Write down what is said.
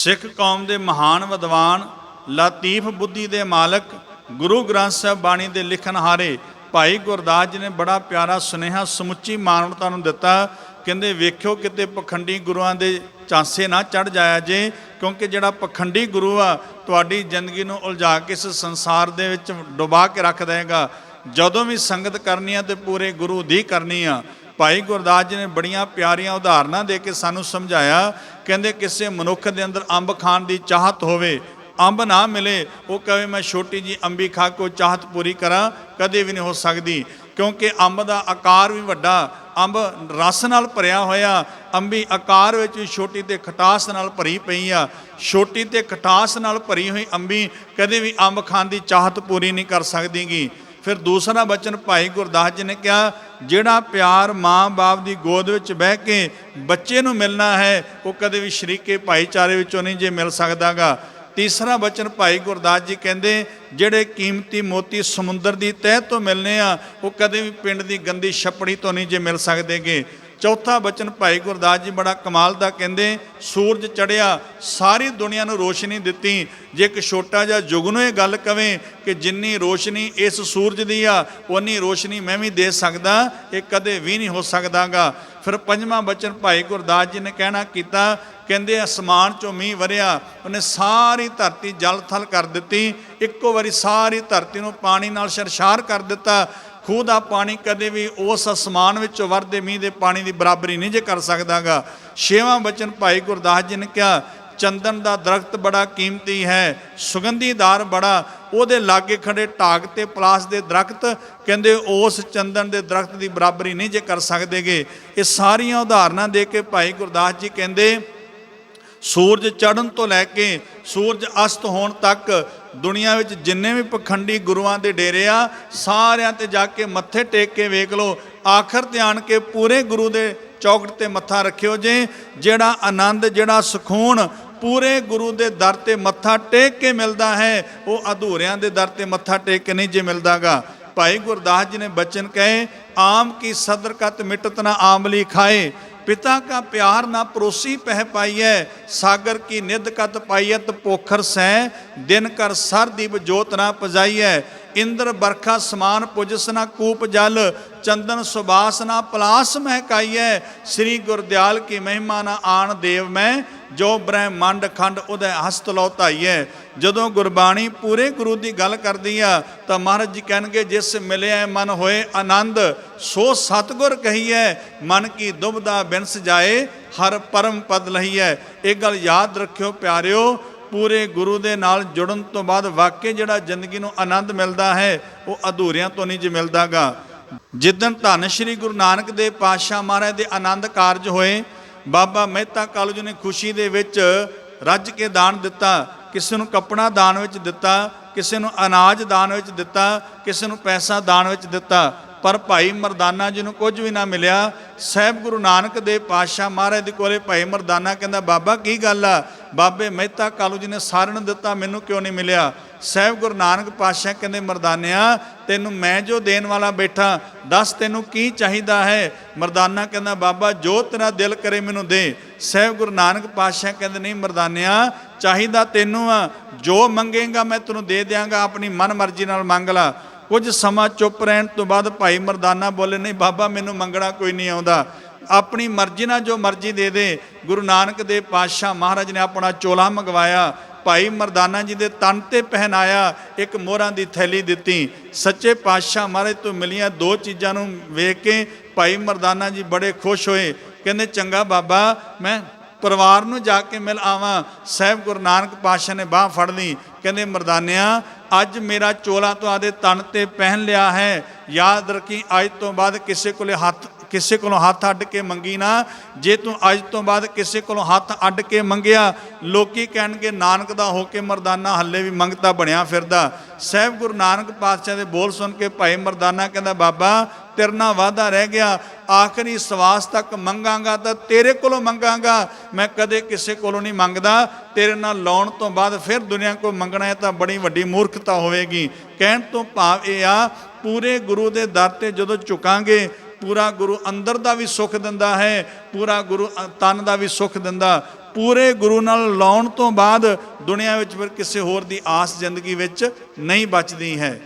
ਸਿੱਖ ਕੌਮ ਦੇ ਮਹਾਨ ਵਿਦਵਾਨ, ਲਾਤੀਫ ਬੁੱਧੀ ਦੇ ਮਾਲਕ, ਗੁਰੂ ਗ੍ਰੰਥ ਸਾਹਿਬ ਬਾਣੀ ਦੇ ਲਿਖਣਹਾਰੇ ਭਾਈ ਗੁਰਦਾਸ ਜੀ ਨੇ ਬੜਾ ਪਿਆਰਾ ਸੁਨੇਹਾ ਸਮੁੱਚੀ ਮਾਨਵਤਾ ਨੂੰ ਦਿੱਤਾ। ਕਹਿੰਦੇ, ਵੇਖਿਓ ਕਿਤੇ ਪਖੰਡੀ ਗੁਰੂਆਂ ਦੇ ਚਾਂਸੇ ਨਾ ਚੜ ਜਾਇਆ ਜੇ, ਕਿਉਂਕਿ ਜਿਹੜਾ ਪਖੰਡੀ ਗੁਰੂ ਆ, ਤੁਹਾਡੀ ਜ਼ਿੰਦਗੀ ਨੂੰ ਉਲਝਾ ਕੇ ਇਸ ਸੰਸਾਰ ਦੇ ਵਿੱਚ ਡੁਬਾ ਕੇ ਰੱਖ ਦੇਗਾ ਜਦੋਂ ਵੀ ਸੰਗਤ ਕਰਨੀ ਆ ਤੇ ਪੂਰੇ ਗੁਰੂ ਦੀ ਕਰਨੀ ਆ ਭਾਈ ਗੁਰਦਾਸ ਜੀ ਨੇ ਬੜੀਆਂ ਪਿਆਰੀਆਂ ਉਦਾਹਰਨਾਂ ਦੇ ਕੇ ਸਾਨੂੰ ਸਮਝਾਇਆ। ਕਹਿੰਦੇ, ਕਿਸੇ ਮਨੁੱਖ ਦੇ ਅੰਦਰ ਅੰਬ ਖਾਣ ਦੀ ਚਾਹਤ ਹੋਵੇ, ਅੰਬ ਨਾ ਮਿਲੇ, ਉਹ ਕਹੇ, ਮੈਂ ਛੋਟੀ ਜੀ ਅੰਬੀ ਖਾ ਕੇ ਉਹ ਚਾਹਤ ਪੂਰੀ ਕਰਾਂ। ਕਦੇ ਵੀ ਨਹੀਂ ਹੋ ਸਕਦੀ। ਕਿਉਂਕਿ ਅੰਬ ਦਾ ਆਕਾਰ ਵੀ ਵੱਡਾ, ਅੰਬ ਰਸ ਨਾਲ ਭਰਿਆ ਹੋਇਆ, ਅੰਬੀ ਆਕਾਰ ਵਿੱਚ ਵੀ ਛੋਟੀ ਤੇ ਖਟਾਸ ਨਾਲ ਭਰੀ ਪਈ ਆ। ਛੋਟੀ ਤੇ ਖਟਾਸ ਨਾਲ ਭਰੀ ਹੋਈ ਅੰਬੀ ਕਦੇ ਵੀ ਅੰਬ ਖਾਣ ਦੀ ਚਾਹਤ ਪੂਰੀ ਨਹੀਂ ਕਰ ਸਕਦੀਗੀ। ਫਿਰ ਦੂਸਰਾ ਬਚਨ ਭਾਈ ਗੁਰਦਾਸ ਜੀ ਨੇ ਕਿਹਾ, ਜਿਹੜਾ ਪਿਆਰ ਮਾਂ-ਬਾਪ ਦੀ ਗੋਦ ਵਿੱਚ ਬਹਿ ਕੇ ਬੱਚੇ ਨੂੰ ਮਿਲਣਾ ਹੈ, ਉਹ ਕਦੇ ਵੀ ਸ਼ਰੀਕੇ ਭਾਈਚਾਰੇ ਵਿੱਚੋਂ ਨਹੀਂ ਜੇ ਮਿਲ ਸਕਦਾਗਾ। ਤੀਸਰਾ ਬਚਨ ਭਾਈ ਗੁਰਦਾਸ ਜੀ ਕਹਿੰਦੇ, ਜਿਹੜੇ ਕੀਮਤੀ ਮੋਤੀ ਸਮੁੰਦਰ ਦੀ ਤਹਿ ਤੋਂ ਮਿਲਨੇ ਆ, ਉਹ ਕਦੇ ਵੀ ਪਿੰਡ ਦੀ ਗੰਦੀ ਛੱਪੜੀ ਤੋਂ ਨਹੀਂ ਜੇ ਮਿਲ ਸਕਦੇਗੇ। ਚੌਥਾ ਬਚਨ ਭਾਈ ਗੁਰਦਾਸ ਜੀ ਬੜਾ ਕਮਾਲ ਦਾ ਕਹਿੰਦੇ, ਸੂਰਜ ਚੜਿਆ ਸਾਰੀ ਦੁਨੀਆ ਨੂੰ ਰੋਸ਼ਨੀ ਦਿੱਤੀ। ਜੇ ਇੱਕ ਛੋਟਾ ਜਿਹਾ ਜੁਗਨੂ ਇਹ ਗੱਲ ਕਵੇ ਕਿ ਜਿੰਨੀ ਰੋਸ਼ਨੀ ਇਸ ਸੂਰਜ ਦੀ ਆ ਉਨੀ ਰੋਸ਼ਨੀ ਮੈਂ ਵੀ ਦੇ ਸਕਦਾ, ਇਹ ਕਦੇ ਵੀ ਨਹੀਂ ਹੋ ਸਕਦਾਗਾ। ਫਿਰ ਪੰਜਵਾਂ ਬਚਨ ਭਾਈ ਗੁਰਦਾਸ ਜੀ ਨੇ ਕਹਿਣਾ ਕੀਤਾ, ਕਹਿੰਦੇ, ਅਸਮਾਨ ਚੋਂ ਮੀਂਹ ਵਰਿਆ, ਉਹਨੇ ਸਾਰੀ ਧਰਤੀ ਜਲ ਥਲ ਕਰ ਦਿੱਤੀ, ਇੱਕੋ ਵਾਰੀ ਸਾਰੀ ਧਰਤੀ ਨੂੰ ਪਾਣੀ ਨਾਲ ਸ਼ਰਸ਼ਾਰ ਕਰ ਦਿੱਤਾ। ਖੂਹ ਦਾ ਪਾਣੀ ਕਦੇ ਵੀ ਉਸ ਅਸਮਾਨ ਵਿੱਚੋਂ ਵਰਦੇ ਮੀਂਹ ਦੇ ਪਾਣੀ ਦੀ ਬਰਾਬਰੀ ਨਹੀਂ ਜੇ ਕਰ ਸਕਦਾਗਾ। ਛੇਵਾਂ ਬਚਨ ਭਾਈ ਗੁਰਦਾਸ ਜੀ ਨੇ ਕਿਹਾ, ਚੰਦਨ ਦਾ ਦਰਖਤ ਬੜਾ ਕੀਮਤੀ ਹੈ ਸੁਗੰਧੀਦਾਰ ਬੜਾ। ਉਹਦੇ ਲਾਗੇ ਖੜੇ ਢਾਗ ਤੇ ਪਲਾਸ ਦੇ ਦਰਖਤ। ਕਹਿੰਦੇ, ਉਸ ਚੰਦਨ ਦੇ ਦਰਖਤ ਦੀ ਬਰਾਬਰੀ ਨਹੀਂ ਜੇ ਕਰ ਸਕਦੇਗੇ। ਇਹ ਸਾਰੀਆਂ ਉਦਾਹਰਨਾਂ ਦੇ ਕੇ ਭਾਈ ਗੁਰਦਾਸ ਜੀ ਕਹਿੰਦੇ, ਸੂਰਜ ਚੜ੍ਹਨ ਤੋਂ ਲੈ ਕੇ ਸੂਰਜ ਅਸਤ ਹੋਣ ਤੱਕ ਦੁਨੀਆ ਵਿੱਚ ਜਿੰਨੇ ਵੀ ਪਖੰਡੀ ਗੁਰੂਆਂ ਦੇ ਡੇਰੇ ਆ, ਸਾਰਿਆਂ ਤੇ ਜਾ ਕੇ ਮੱਥੇ ਟੇਕ ਕੇ ਵੇਖ ਲਓ। ਆਖਰ ਤੇ ਆਣ ਕੇ ਪੂਰੇ ਗੁਰੂ ਦੇ ਚੌਕਟ ਤੇ ਮੱਥਾ ਰੱਖਿਓ ਜੇ। ਜਿਹੜਾ ਆਨੰਦ, ਜਿਹੜਾ ਸਕੂਨ ਪੂਰੇ ਗੁਰੂ ਦੇ ਦਰ ਤੇ ਮੱਥਾ ਟੇਕ ਕੇ ਮਿਲਦਾ ਹੈ, ਉਹ ਅਧੂਰਿਆਂ ਦੇ ਦਰ ਤੇ ਮੱਥਾ ਟੇਕ ਕੇ ਨਹੀਂ ਜੇ ਮਿਲਦਾਗਾ। ਭਾਈ ਗੁਰਦਾਸ ਜੀ ਨੇ ਬਚਨ ਕਹੇ, ਆਮ ਕੀ ਸਦਰ ਕਤ ਮਿਟਤ ਨਾ ਆਮਲੀ ਖਾਏ। ਪਿਤਾ ਕਾ ਪਿਆਰ ਨਾ ਪਰੋਸੀ ਪਹਿ ਪਾਈਐ, ਸਾਗਰ ਕੀ ਨਿਧ ਕਤ ਪਾਈਐਤ ਪੋਖਰ ਸੈ ਦਿਨ ਕਰ ਸਰਦੀਪ ਜੋਤ ਨਾ ਪਜਾਈਐ। ਇੰਦਰ ਬਰਖਾ ਸਮਾਨ ਪੁਜਸ ਨਾ ਕੂਪ ਜਲ, ਚੰਦਨ ਸੁਬਾਸ ਨਾ ਪਲਾਸ ਮਹਿਕਾਈਐ। ਸ੍ਰੀ ਗੁਰਦਿਆਲ ਕੀ ਮਹਿਮਾ ਨਾ ਆਣ ਦੇਵ ਮੈਂ, ਜੋ ਬ੍ਰਹਿਮੰਡ ਖੰਡ ਉਹਦੇ ਹਸਤ ਲੋ ਧਾਈਐ ਜਦੋਂ ਗੁਰਬਾਣੀ ਪੂਰੇ ਗੁਰੂ ਦੀ ਗੱਲ ਕਰਦੀ ਆ, ਤਾਂ ਮਹਾਰਾਜ ਜੀ ਕਹਿਣਗੇ, ਜਿਸ ਮਿਲਿਆ ਮਨ ਹੋਏ ਆਨੰਦ, ਸੋ ਸਤਗੁਰ ਕਹੀਐ, ਮਨ ਕੀ ਦੁਬਦਾ ਬਿਨਸ ਜਾਏ, ਹਰ ਪਰਮ ਪਦ ਲਹੀਐ। ਇਹ ਗੱਲ ਯਾਦ ਰੱਖਿਓ ਪਿਆਰਿਓ ਪੂਰੇ ਗੁਰੂ ਦੇ ਨਾਲ ਜੁੜਨ ਤੋਂ ਬਾਅਦ ਵਾਕਈ ਜਿਹੜਾ ਜ਼ਿੰਦਗੀ ਨੂੰ ਆਨੰਦ ਮਿਲਦਾ ਹੈ, ਉਹ ਅਧੂਰਿਆਂ ਤੋਂ ਨਹੀਂ ਜੇ ਮਿਲਦਾਗਾ। ਜਿੱਦਣ ਧੰਨ ਸ਼੍ਰੀ ਗੁਰੂ ਨਾਨਕ ਦੇਵ ਪਾਤਸ਼ਾਹ ਮਹਾਰਾਜ ਦੇ ਆਨੰਦ ਕਾਰਜ ਹੋਏ, ਬਾਬਾ ਮਹਿਤਾ ਕਾਲੂ ਜੀ ਨੇ ਖੁਸ਼ੀ ਦੇ ਵਿੱਚ ਰੱਜ ਕੇ ਦਾਨ ਦਿੱਤਾ, ਕਿਸੇ ਨੂੰ ਕੱਪੜਾ ਦਾਨ ਵਿੱਚ ਦਿੱਤਾ, ਕਿਸੇ ਨੂੰ ਅਨਾਜ ਦਾਨ ਵਿੱਚ ਦਿੱਤਾ, ਕਿਸੇ ਨੂੰ ਪੈਸਾ ਦਾਨ ਵਿੱਚ ਦਿੱਤਾ। ਪਰ ਭਾਈ ਮਰਦਾਨਾ ਜੀ ਨੂੰ ਕੁਝ ਵੀ ਨਾ ਮਿਲਿਆ। ਸਹਿਬ ਗੁਰੂ ਨਾਨਕ ਦੇਵ ਪਾਤਸ਼ਾਹ ਮਹਾਰਾਜ ਦੇ ਕੋਲੇ ਭਾਈ ਮਰਦਾਨਾ ਕਹਿੰਦਾ, ਬਾਬਾ, ਕੀ ਗੱਲ ਆ? ਬਾਬੇ ਮਹਿਤਾ ਕਾਲੂ ਜੀ ਨੇ ਸਾਰਿਆਂ ਨੂੰ ਦਿੱਤਾ, ਮੈਨੂੰ ਕਿਉਂ ਨਹੀਂ ਮਿਲਿਆ? ਸਹਿਬ ਗੁਰੂ ਨਾਨਕ ਪਾਤਸ਼ਾਹ ਕਹਿੰਦੇ, ਮਰਦਾਨਿਆ, ਤੈਨੂੰ ਮੈਂ ਜੋ ਦੇਣ ਵਾਲਾ ਬੈਠਾ, ਦੱਸ ਤੈਨੂੰ ਕੀ ਚਾਹੀਦਾ ਹੈ? ਮਰਦਾਨਾ ਕਹਿੰਦਾ, ਬਾਬਾ, ਜੋ ਤੇਰਾ ਦਿਲ ਕਰੇ ਮੈਨੂੰ ਦੇ। ਸਹਿਬ ਗੁਰੂ ਨਾਨਕ ਪਾਤਸ਼ਾਹ ਕਹਿੰਦੇ, ਨਹੀਂ ਮਰਦਾਨਿਆ, ਚਾਹੀਦਾ ਤੈਨੂੰ ਆ। ਜੋ ਮੰਗੇਗਾ ਮੈਂ ਤੈਨੂੰ ਦੇ ਦਿਆਂਗਾ, ਆਪਣੀ ਮਨ ਮਰਜ਼ੀ ਨਾਲ ਮੰਗ ਲਾ। ਕੁਝ ਸਮਾਂ ਚੁੱਪ ਰਹਿਣ ਤੋਂ ਬਾਅਦ ਭਾਈ ਮਰਦਾਨਾ ਬੋਲੇ, ਨਹੀਂ ਬਾਬਾ, ਮੈਨੂੰ ਮੰਗਣਾ ਕੋਈ ਨਹੀਂ ਆਉਂਦਾ। ਆਪਣੀ ਮਰਜ਼ੀ ਨਾਲ ਜੋ ਮਰਜ਼ੀ ਦੇ ਦੇ, ਗੁਰੂ ਨਾਨਕ ਦੇ ਪਾਤਸ਼ਾਹ ਮਹਾਰਾਜ ਨੇ ਆਪਣਾ ਚੋਲਾ ਮੰਗਵਾਇਆ, ਭਾਈ ਮਰਦਾਨਾ ਜੀ ਦੇ ਤਨ ਤੇ ਪਹਿਨਾਇਆ, ਇੱਕ ਮੋਹਰਾਂ ਦੀ ਥੈਲੀ ਦਿੱਤੀ। ਸੱਚੇ ਪਾਤਸ਼ਾਹ ਮਹਾਰਾਜ ਤੋਂ ਮਿਲੀਆਂ ਦੋ ਚੀਜ਼ਾਂ ਨੂੰ ਵੇਖ ਕੇ ਭਾਈ ਮਰਦਾਨਾ ਜੀ ਬੜੇ ਖੁਸ਼ ਹੋਏ। ਕਹਿੰਦੇ, ਚੰਗਾ ਬਾਬਾ, ਮੈਂ ਪਰਿਵਾਰ ਨੂੰ ਜਾ ਕੇ ਮਿਲ ਆਵਾਂ। ਸਹਿਬ ਗੁਰੂ ਨਾਨਕ ਪਾਤਸ਼ਾਹ ਨੇ ਬਾਹ ਫੜ ਲਈ। ਕਹਿੰਦੇ, ਮਰਦਾਨਿਆਂ, ਅੱਜ ਮੇਰਾ ਚੋਲਾ ਤੁਹਾਡੇ ਤਨ ਤੇ ਪਹਿਨ ਲਿਆ ਹੈ। ਯਾਦ ਰੱਖੀ, ਅੱਜ ਤੋਂ ਬਾਅਦ ਕਿਸੇ ਕੋਲੇ ਹੱਥ ਕਿਸੇ ਕੋਲੋਂ ਹੱਥ ਅੱਡ ਕੇ ਮੰਗੀ ਨਾ, ਜੇ ਤੂੰ ਅੱਜ ਤੋਂ ਬਾਅਦ ਕਿਸੇ ਕੋਲੋਂ ਹੱਥ ਅੱਡ ਕੇ ਮੰਗਿਆ, ਲੋਕੀ ਕਹਿਣਗੇ, ਨਾਨਕ ਦਾ ਹੋ ਕੇ ਮਰਦਾਨਾ, ਹੱਲੇ ਵੀ ਮੰਗਤਾ ਬਣਿਆ ਫਿਰਦਾ। ਸਹਿਬ ਗੁਰੂ ਨਾਨਕ ਪਾਤਸ਼ਾਹ ਦੇ ਬੋਲ ਸੁਣ ਕੇ ਭਾਈ ਮਰਦਾਨਾ ਕਹਿੰਦਾ, ਬਾਬਾ, ਤੇਰੇ ਨਾਲ ਵਾਦਾ ਰਹਿ ਗਿਆ। ਆਖਰੀ ਸਵਾਸ ਤੱਕ ਮੰਗਾਂਗਾ ਤਾਂ ਤੇਰੇ ਕੋਲੋਂ ਮੰਗਾਂਗਾ। ਮੈਂ ਕਦੇ ਕਿਸੇ ਕੋਲੋਂ ਨਹੀਂ ਮੰਗਦਾ। ਤੇਰੇ ਨਾਲ ਲਾਉਣ ਤੋਂ ਬਾਅਦ ਫਿਰ ਦੁਨੀਆ ਕੋ ਮੰਗਣਾ ਹੈ ਤਾਂ ਬੜੀ ਵੱਡੀ ਮੂਰਖਤਾ ਹੋਵੇਗੀ। ਕਹਿਣ ਤੋਂ ਭਾਵ ਇਹ ਆ, ਪੂਰੇ ਗੁਰੂ ਦੇ ਦਰ ਤੇ ਜਦੋਂ ਝੁਕਾਂਗੇ ਪੂਰਾ ਗੁਰੂ ਅੰਦਰ ਦਾ ਵੀ ਸੁੱਖ ਦਿੰਦਾ ਹੈ, ਪੂਰਾ ਗੁਰੂ ਤਨ ਦਾ ਵੀ ਸੁੱਖ ਦਿੰਦਾ। ਪੂਰੇ ਗੁਰੂ ਨਾਲ ਲਾਉਣ ਤੋਂ ਬਾਅਦ ਦੁਨੀਆ ਵਿੱਚ ਫਿਰ ਕਿਸੇ ਹੋਰ ਦੀ ਆਸ ਜ਼ਿੰਦਗੀ ਵਿੱਚ ਨਹੀਂ ਬਚਦੀ ਹੈ।